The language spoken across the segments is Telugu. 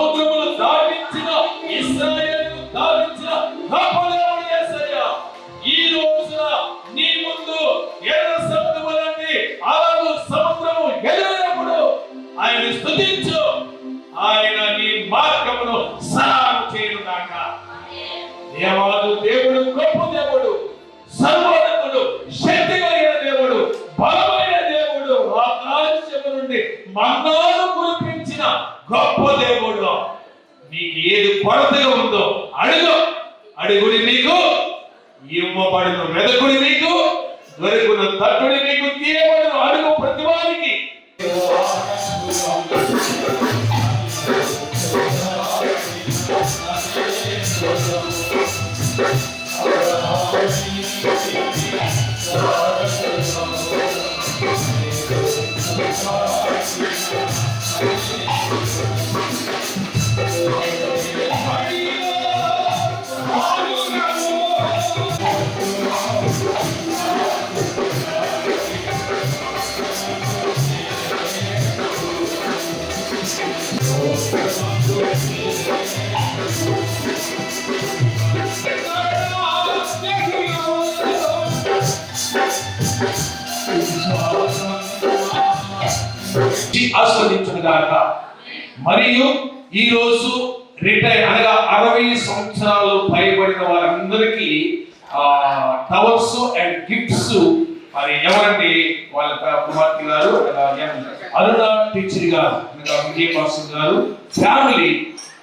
సముద్రములు దాటించిన ఇస్రాయల్ దాటించిన ఆస్వాదించుగాక మరియు ఈ రోజు రిటైర్ అనగా అరవై సంవత్సరాలు పైబడిన వారందరికీ టవర్స్ అండ్ గిఫ్ట్స్ మరి ఎవరంటే వాళ్ళ కుమార్తె గారు అరుణ టీచర్ గారు అనగా విజయభాస్కర్ గారు ఫ్యామిలీ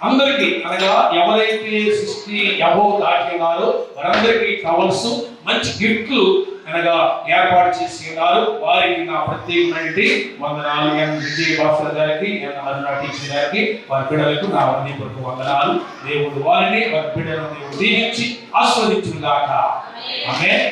అందరికీ అనగా ఎవరైతే సిక్స్టీ అబోవ్ దాటినారో వారందరికీ టవర్స్ మంచి గిఫ్ట్లు అనగా ఏర్పాటు చేసి ఉన్నారు. వారికి నా ప్రత్యేకమైన వందనాలు. ఎం విజయ భాస్కర్ గారికి ఎం అరుణ టీచర్ గారికి వారి బిడ్డలకు నా హృదయపూర్వక వందనాలు. దేవుడు వారిని వారి బిడ్డలను దేవుడు దీవించి ఆస్వాదించును గాక ఆమె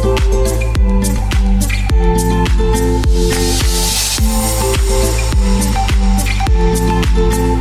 Thank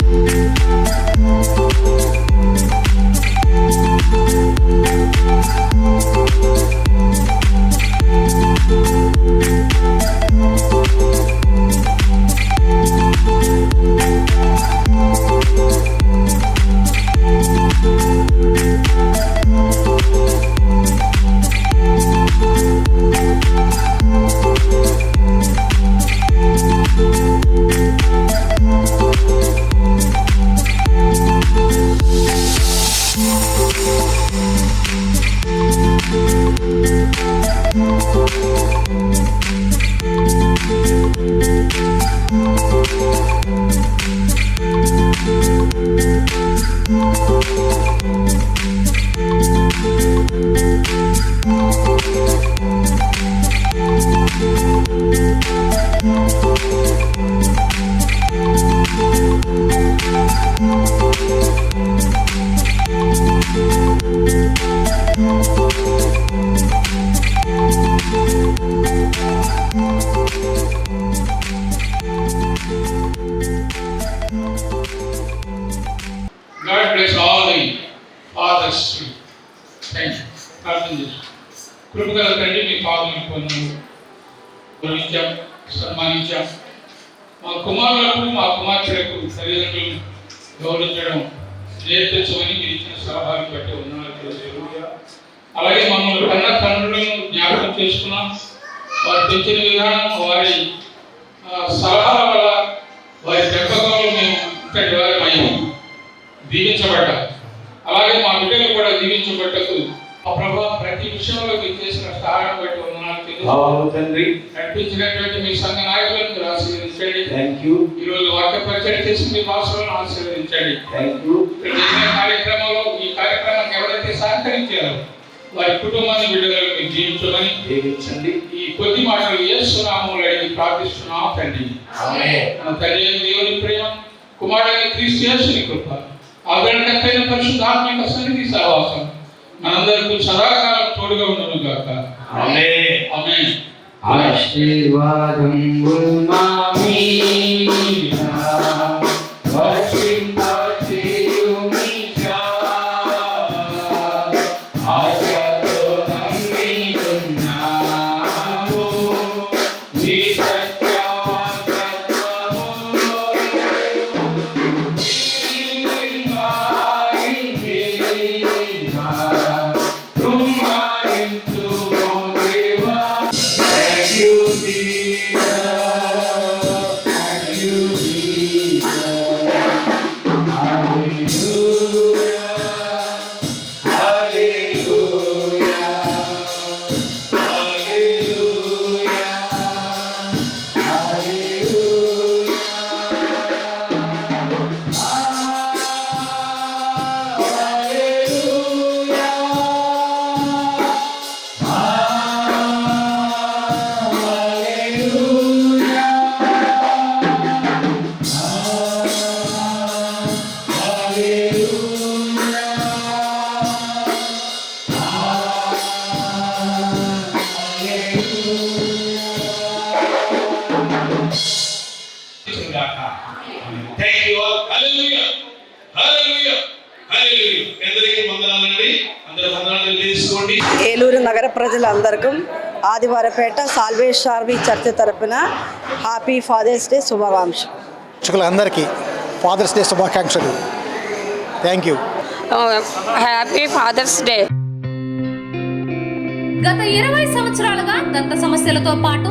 Eluru God కృపగల తండ్రి మీ పాదం పొందాము గౌరవించాం సన్మానించాం. మా కుమారులకు మా కుమార్తెలకు తల్లిదండ్రులను గౌరవించడం నేర్పించమని మీరు ఇచ్చిన సలహాలు బట్టి ఉన్నారు అలాగే మమ్మల్ని కన్న తండ్రులను జ్ఞాపకం చేసుకున్నాం. వారు తెచ్చిన విధానం వారి సలహాల వల్ల వారి పెంపకంలో మేము ఇక్కడి వారి దీవించబడ్డాం. అలాగే మా బిడ్డలు కూడా దీవించబడ్డకు ప్రతి విషయంలో మీరు చేసిన సహాయం బట్టి వందనాలు తెలుసు అవును తండ్రి. నడిపించినటువంటి మీ సంఘ నాయకులను మీరు ఆశీర్వదించండి. థ్యాంక్ యూ ఈ రోజు వాక్య పరిచయం చేసి మీ భాషలను ఆశీర్వదించండి. థ్యాంక్ యూ కార్యక్రమంలో ఈ కార్యక్రమానికి ఎవరైతే సహకరించారో వారి కుటుంబాన్ని బిడ్డలను మీరు జీవించమని దీవించండి ఈ కొద్ది మాటలు ఏ సునామంలో అడిగి ప్రార్థిస్తున్నాం తండ్రి. ఆమేన్. మన తండ్రి అయిన దేవుని ప్రేమ కుమారుడైన క్రీస్తు యేసుని కృప పరిశుద్ధాత్మిక సన్నిధి సహవాసం మనందరికీ సదాకాలం తోడుగా ఉండను గాక. ఆశీర్వాదం thank you all hallelujah hallelujah hallelujah అందరికీ వందనాలండి. అందరూ వందనాలు చేసుకోండి ఏలూరు నగర ప్రజలందరికీ ఆదివారపేట సాల్వేశ్వరి చర్చ్ తరపున హ్యాపీ ఫాదర్స్ డే శుభాకాంక్షలు. ప్రేక్షకులందరికీ ఫాదర్స్ డే శుభాకాంక్షలు. Thank you happy father's day గత ఇరవై సంవత్సరాలుగా దంత సమస్యలతో పాటు